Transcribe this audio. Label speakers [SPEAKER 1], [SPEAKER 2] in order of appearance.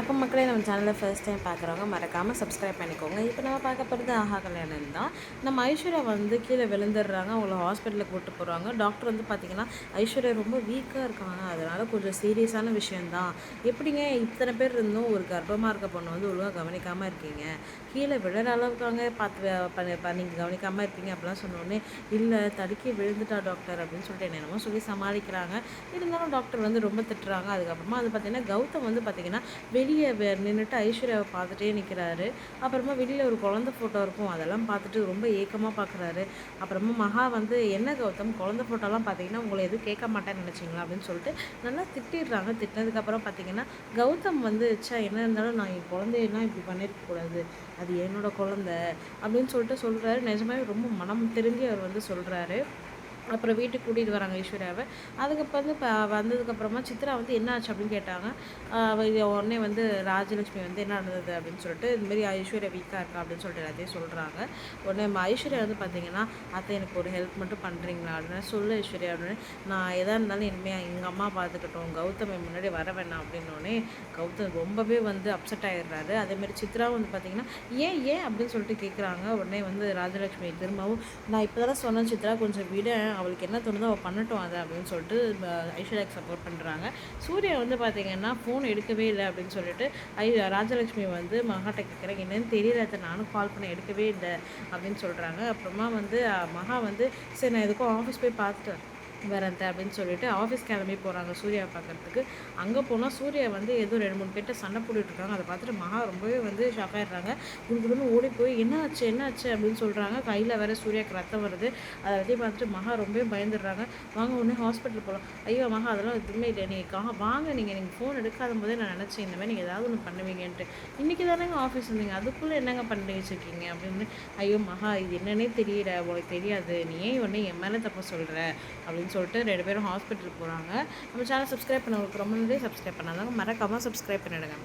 [SPEAKER 1] வணக்கம் மக்களே நம்ம சேனலில் ஃபர்ஸ்ட் டைம் பார்க்குறவங்க மறக்காமல் சப்ஸ்கிரைப் பண்ணிக்கோங்க. இப்போ நம்ம பார்க்க போகிறது ஆஹா கல்யாணம் தான். நம்ம ஐஸ்வர்யா வந்து கீழே விழுந்துடுறாங்க. அவங்கள ஹாஸ்பிட்டலுக்கு கூப்பிட்டு போகிறாங்க டாக்டர் வந்து பார்த்திங்கன்னா ஐஸ்வர்யா ரொம்ப வீக்காக இருக்காங்க. அதனால் கொஞ்சம் சீரியஸான விஷயந்தான் எப்படிங்க? இத்தனை பேர் இருந்தும் ஒரு கர்ப்பமாக இருக்க பொண்ணு வந்து ஒழுங்காக கவனிக்காமல் இருக்கீங்க? கீழே விழுற அளவுக்காங்க பார்த்து பண்ணி நீங்கள் கவனிக்காமல் இருப்பீங்க அப்படிலாம் சொன்னோடனே இல்லை தடுக்கி விழுந்துட்டா டாக்டர் அப்படின்னு சொல்லிட்டு என்னென்னமோ சொல்லி சமாளிக்கிறாங்க. இருந்தாலும் டாக்டர் வந்து ரொம்ப திட்டுறாங்க. அதுக்கப்புறமா அது பார்த்திங்கன்னா கௌதம் வந்து பார்த்திங்கன்னா வெளியே நின்றுட்டு ஐஸ்வர்யாவை பார்த்துட்டே நிற்கிறாரு அப்புறமா வெளியில் ஒரு குழந்த ஃபோட்டோ இருக்கும். அதெல்லாம் பார்த்துட்டு ரொம்ப ஏக்கமாக பார்க்குறாரு. அப்புறமா மகா வந்து என்ன கௌதம் குழந்த ஃபோட்டோலாம் பார்த்தீங்கன்னா உங்களை எதுவும் கேட்க மாட்டேன்னு நினச்சிங்களா? அப்படின்னு சொல்லிட்டு நல்லா திட்டிடுறாங்க. திட்டினதுக்கப்புறம் பார்த்தீங்கன்னா கௌதம் வந்து சா என்ன இருந்தாலும் நான் என் குழந்தையெல்லாம் இப்படி பண்ணியிருக்கக்கூடாது அது என்னோட குழந்த. அப்படின்னு சொல்லிட்டு சொல்கிறாரு நிஜமாவே ரொம்ப மனம் திரும்பி அவர் வந்து சொல்கிறாரு அப்புறம் வீட்டுக்கு கூட்டிகிட்டு வராங்க ஐஸ்வர்யாவை. அதுக்கப்புறம் வந்து இப்போ வந்ததுக்கப்புறமா சித்ரா வந்து என்ன ஆச்சு அப்படின்னு கேட்டாங்க. உடனே வந்து ராஜலட்சுமி வந்து என்ன நடந்தது அப்படின்னு சொல்லிட்டு இதுமாரி ஐஸ்வர்யா வீக்காக இருக்கா அப்படின்னு சொல்லிட்டு எல்லாத்தையும் சொல்கிறாங்க உடனே ஐஸ்வர்யா வந்து பார்த்தீங்கன்னா அத்தை எனக்கு ஒரு ஹெல்ப் மட்டும் பண்ணுறீங்களா அப்படின்னு சொல்லு ஐஸ்வர்யா அப்படின்னு. நான் எதாக இருந்தாலும் இனிமேல் எங்கள் அம்மா பார்த்துக்கிட்டோம் கௌதம் முன்னாடி வர வேணாம். அப்படின்னோடனே கௌதம் ரொம்பவே வந்து அப்செட் ஆகிடுறாரு அதேமாரி சித்ரா வந்து பார்த்தீங்கன்னா ஏன் ஏன்? அப்படின்னு சொல்லிட்டு கேட்குறாங்க உடனே வந்து ராஜலட்சுமி திரும்பவும் நான் இப்போ தானே சொன்னேன் சித்ரா கொஞ்சம் விட. அவளுக்கு என்ன தோணுதோ அவள் பண்ணட்டும் அதை அப்படின்னு சொல்லிட்டு ஐஸ்வர்யாக்கு சப்போர்ட் பண்ணுறாங்க சூர்யா வந்து பார்த்தீங்கன்னா ஃபோன் எடுக்கவே இல்லை அப்படின்னு சொல்லிட்டு ஐ ராஜலக்ஷ்மி வந்து மகாட்ட கேட்குறேன் என்னன்னு தெரியல அதை நானும் கால் பண்ண எடுக்கவே இல்லை அப்படின்னு சொல்கிறாங்க அப்புறமா வந்து மகா வந்து சரி நான் எதுக்கும் ஆஃபீஸ் போய் பார்த்துட்டேன் வரேன் அப்படின்னு சொல்லிட்டு ஆஃபீஸ் கிளம்பி போகிறாங்க சூர்யா பார்க்குறதுக்கு. அங்கே போனால் சூர்யா வந்து ஏதோ ரெண்டு மூணு பேர்ட்ட சண்டை போட்டுட்ருக்காங்க அதை பார்த்துட்டு மகா ரொம்பவே வந்து ஷாக் ஆகிடுறாங்க குடுக்குன்னு ஓடி போய் என்ன ஆச்சு என்ன ஆச்சு? அப்படின்னு சொல்கிறாங்க கையில் வேறு சூர்யாவுக்கு ரத்தம் வருது. அதை பற்றி பார்த்துட்டு மகா ரொம்பவே பயந்துடுறாங்க. வாங்க உடனே ஹாஸ்பிட்டல் போகலாம் ஐயோ மகா அதெல்லாம் எதுவுமே இல்லை நீங்கள் கா வாங்க நீங்கள் நீங்கள் ஃபோன் எடுக்காத போதே நான் நினச்சேன். இந்த மாதிரி நீங்கள் ஏதாவது ஒன்று பண்ணுவீங்கன்ட்டு. இன்றைக்கி தானேங்க ஆஃபீஸ் வந்தீங்க அதுக்குள்ளே என்னங்க பண்ணி வச்சுருக்கீங்க? அப்படின்னு ஐயோ மகா இது என்னன்னே தெரியல. உனக்கு தெரியாது. நீ ஏன் உடனே என் மேலே தப்ப சொல்கிற அப்படின்னு அப்படின்னு சொல்லிட்டு ரெண்டு பேரும் ஹாஸ்பிட்டல் போகிறாங்க நம்ம சேனல் சப்ஸ்கிரைப் பண்ணவங்களுக்கு ரொம்ப நன்றி. சப்ஸ்கிரைப் பண்ணாதாங்க மறக்காமல் சப்ஸ்கிரைப் பண்ணிவிடுங்க